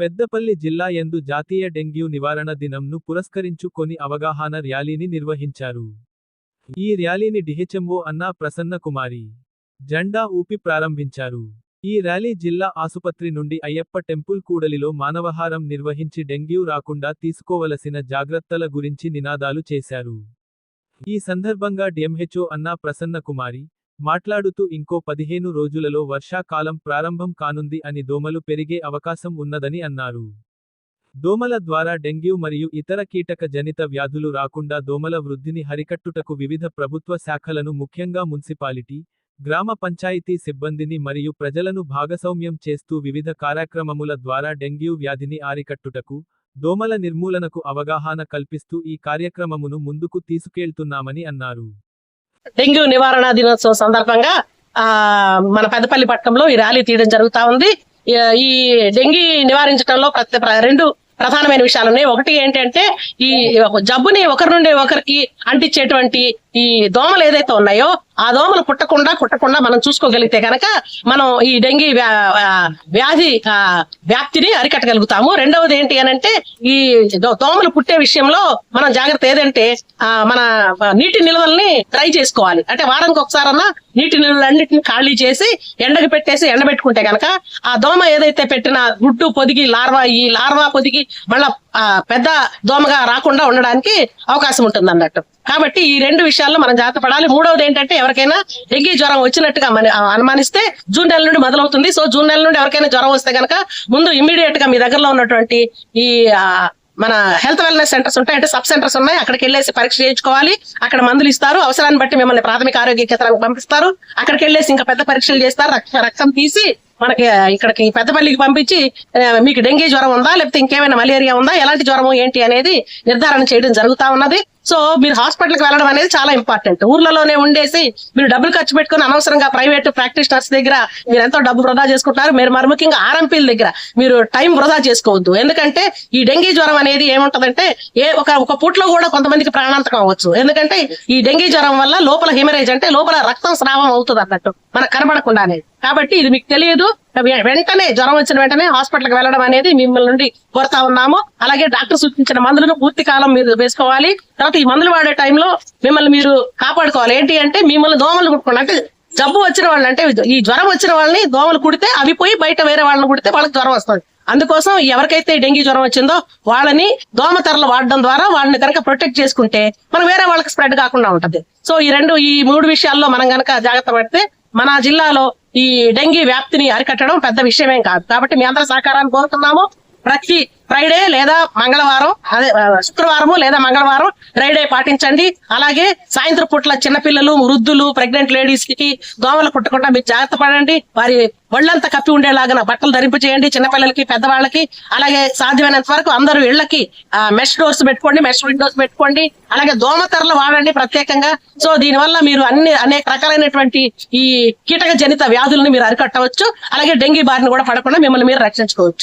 పెద్దపల్లి జిల్లా యందు జాతీయ డెంగ్యూ నివారణ దినంను పురస్కరించుకొని అవగాహన ర్యాలీని నిర్వహించారు. ఈ ర్యాలీని డిహెచ్ఎంఓ అన్నా ప్రసన్న కుమారి జెండా ఊపి ప్రారంభించారు. ఈ ర్యాలీ జిల్లా ఆసుపత్రి నుండి అయ్యప్ప టెంపుల్ కూడలిలో మానవహారం నిర్వహించి డెంగ్యూ రాకుండా తీసుకోవలసిన జాగ్రత్తల గురించి నినాదాలు చేశారు. ఈ సందర్భంగా డిఎంహెచ్ఓ అన్నా ప్రసన్న కుమారి మాట్లాడుతూ ఇంకో పదిహేను రోజులలో వర్షాకాలం ప్రారంభం కానుంది అని దోమలు పెరిగే అవకాశం ఉన్నదని అన్నారు. దోమల ద్వారా డెంగ్యూ మరియు ఇతర కీటక జనిత వ్యాధులు రాకుండా దోమల వృద్ధిని హరికట్టుటకు వివిధ ప్రభుత్వ శాఖలను ముఖ్యంగా మున్సిపాలిటీ గ్రామ పంచాయతీ సిబ్బందిని మరియు ప్రజలను భాగస్వామ్యం చేస్తూ వివిధ కార్యక్రమముల ద్వారా డెంగ్యూ వ్యాధిని ఆరికట్టుటకు దోమల నిర్మూలనకు అవగాహన కల్పిస్తూ ఈ కార్యక్రమమును ముందుకు తీసుకెళ్తున్నామని అన్నారు. డెంగ్యూ నివారణ దినోత్సవం సందర్భంగా ఆ మన పెద్దపల్లి పట్టణంలో ఈ ర్యాలీ తీయడం జరుగుతా ఉంది. ఈ- డెంగ్యూ డెంగీ నివారించడంలో ప్రతి రెండు ప్రధానమైన విషయాలు ఉన్నాయి ఒకటి ఏంటంటే ఈ ఒక జబ్బుని ఒకరి నుండి ఒకరికి అంటించేటువంటి ఈ దోమలు ఏదైతే ఉన్నాయో ఆ దోమలు పుట్టకుండా కుట్టకుండా మనం చూసుకోగలిగితే కనుక మనం ఈ డెంగీ వ్యా- వ్యాధి వ్యాప్తిని అరికట్టగలుగుతాము. రెండవది ఏంటి అని అంటే ఈ దో- దోమలు పుట్టే విషయంలో మనం జాగ్రత్త ఏదంటే ఆ, మన నీటి నిల్వల్ని డ్రై చేసుకోవాలి. అంటే వారానికి ఒకసారన్నా నీటి నిల్వలన్నింటిని ఖాళీ చేసి ఎండకు పెట్టేసి ఎండబెట్టుకుంటే గనక ఆ దోమ ఏదైతే పెట్టిన గుడ్డు పొదిగి లార్వా ఈ లార్వా పొదిగి మళ్ళా పెద్ద దోమగా రాకుండా ఉండడానికి అవకాశం ఉంటుంది అన్నట్టు కాబట్టి ఈ రెండు విషయాల్లో మనం జాగ్రత్త పడాలి. మూడవది ఏంటంటే ఎవరికైనా డెంగీ జ్వరం వచ్చినట్టుగా మన అనుమానిస్తే జూన్ నెల నుండి మొదలవుతుంది. సో జూన్ నెల నుండి ఎవరికైనా జ్వరం వస్తే గనక ముందు ఇమీడియట్గా మీ దగ్గరలో ఉన్నటువంటి ఈ మన హెల్త్ వెల్నెస్ సెంటర్స్ ఉంటాయి. అంటే సబ్ సెంటర్స్ ఉన్నాయి. అక్కడికి వెళ్ళేసి పరీక్ష చేయించుకోవాలి. అక్కడ మందులు ఇస్తారు. అవసరాన్ని బట్టి మిమ్మల్ని ప్రాథమిక ఆరోగ్య కేంద్రానికి పంపిస్తారు. అక్కడికి వెళ్ళేసి ఇంకా పెద్ద పరీక్షలు చేస్తారు. రక్తం తీసి మనకి ఇక్కడికి పెద్దపల్లికి పంపించి మీకు డెంగీ జ్వరం ఉందా? లేకపోతే ఇంకేమైనా మలేరియా ఉందా? ఎలాంటి జ్వరం ఏంటి అనేది నిర్ధారణ చేయడం జరుగుతా ఉన్నది. సో మీరు హాస్పిటల్కి వెళ్ళడం అనేది చాలా ఇంపార్టెంట్. ఊర్లలోనే ఉండేసి మీరు డబ్బులు ఖర్చు పెట్టుకుని అనవసరంగా ప్రైవేట్ ప్రాక్టీషనర్స్ దగ్గర మీరు ఎంతో డబ్బు వృధా చేసుకుంటున్నారు. మీరు మరి ముఖ్యంగా ఆర్ఎంపీల దగ్గర మీరు టైం వృధా చేసుకోవద్దు. ఎందుకంటే ఈ డెంగీ జ్వరం అనేది ఏముంటదంటే ఏ ఒక ఒక పూట్లో కూడా కొంతమందికి ప్రాణాంతకం అవ్వచ్చు. ఎందుకంటే ఈ డెంగీ జ్వరం వల్ల లోపల హెమరేజ్ అంటే లోపల రక్తం స్రావం అవుతుంది అన్నట్టు. మనకు కనబడకుండానే. కాబట్టి ఇది మీకు తెలియదు. వెంటనే జ్వరం వచ్చిన వెంటనే హాస్పిటల్కి వెళ్ళడం అనేది మిమ్మల్ని నుండి కోరుతా ఉన్నాము. అలాగే డాక్టర్ సూచించిన మందులను పూర్తి కాలం మీరు వేసుకోవాలి. తర్వాత ఈ మందులు వాడే టైంలో మిమ్మల్ని మీరు కాపాడుకోవాలి. ఏంటి అంటే మిమ్మల్ని దోమలు కుట్టుకోండి అంటే జబ్బు వచ్చిన వాళ్ళు అంటే ఈ జ్వరం వచ్చిన వాళ్ళని దోమలు కుడితే అవి పోయి బయట వేరే వాళ్ళని కుడితే వాళ్ళకి జ్వరం వస్తుంది. అందుకోసం ఎవరికైతే డెంగీ జ్వరం వచ్చిందో వాళ్ళని దోమతెరలు వాడడం ద్వారా వాళ్ళని కనుక ప్రొటెక్ట్ చేసుకుంటే మనం వేరే వాళ్ళకి స్ప్రెడ్ కాకుండా ఉంటది. సో ఈ రెండు ఈ మూడు విషయాల్లో మనం గనక జాగ్రత్త పడితే మన జిల్లాలో ఈ డెంగీ వ్యాప్తిని అరికట్టడం పెద్ద విషయమేం కాదు. కాబట్టి మీ అందరి సహకారాన్ని కోరుతున్నాము. ప్రతి ఫ్రైడే లేదా మంగళవారం అదే శుక్రవారము లేదా మంగళవారం ఫ్రైడే పాటించండి. అలాగే సాయంత్రం పూట్ల చిన్నపిల్లలు వృద్ధులు ప్రెగ్నెంట్ లేడీస్కి దోమలు కుట్టకుండా మీరు జాగ్రత్త పడండి. వారి ఒళ్ళంతా కప్పి ఉండేలాగా బట్టలు ధరింపు చేయండి చిన్నపిల్లలకి పెద్దవాళ్ళకి. అలాగే సాధ్యమైనంత వరకు అందరూ ఇళ్ళకి మెష్ డోర్స్ పెట్టుకోండి మెష్ విండోస్ పెట్టుకోండి. అలాగే దోమతెరలు వాడండి ప్రత్యేకంగా. సో దీనివల్ల మీరు అన్ని అనేక రకాలైనటువంటి ఈ కీటక జనిత వ్యాధులను మీరు అరికట్టవచ్చు. అలాగే డెంగీ బారిని కూడా పడకుండా మిమ్మల్ని మీరు రక్షించుకోవచ్చు.